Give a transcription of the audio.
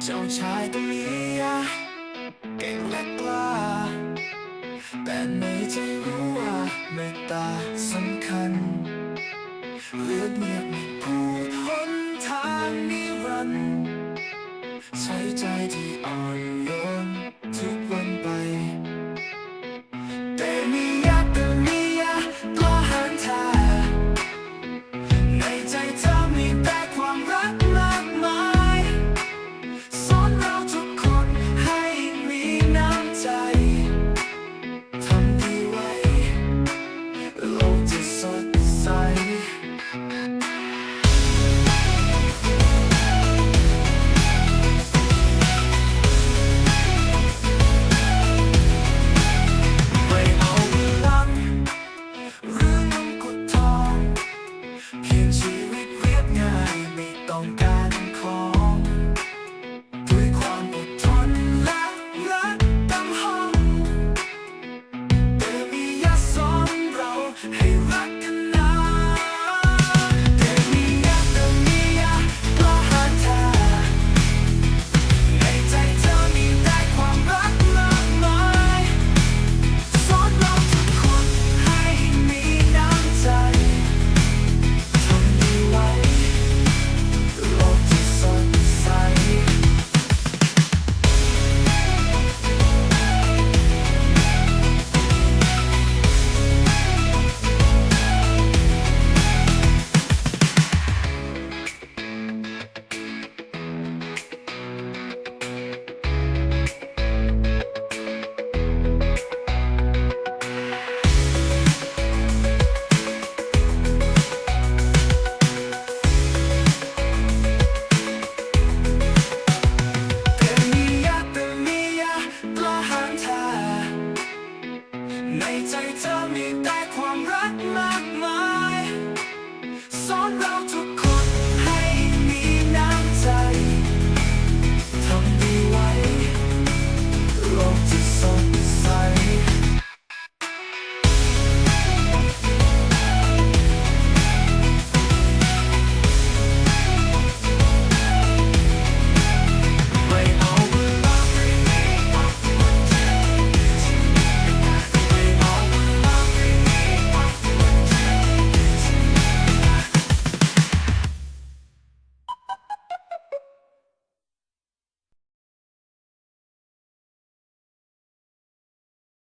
เจ้าชายตัวนี้เก่งและกล้า แต่ในใจรู้ว่าเมตตาสำคัญเลือดเงียบไม่พูดหนทางนิรันดร์ใช้ใจที่อ่อน ในใจเธอมีแต่ความรักมากมาย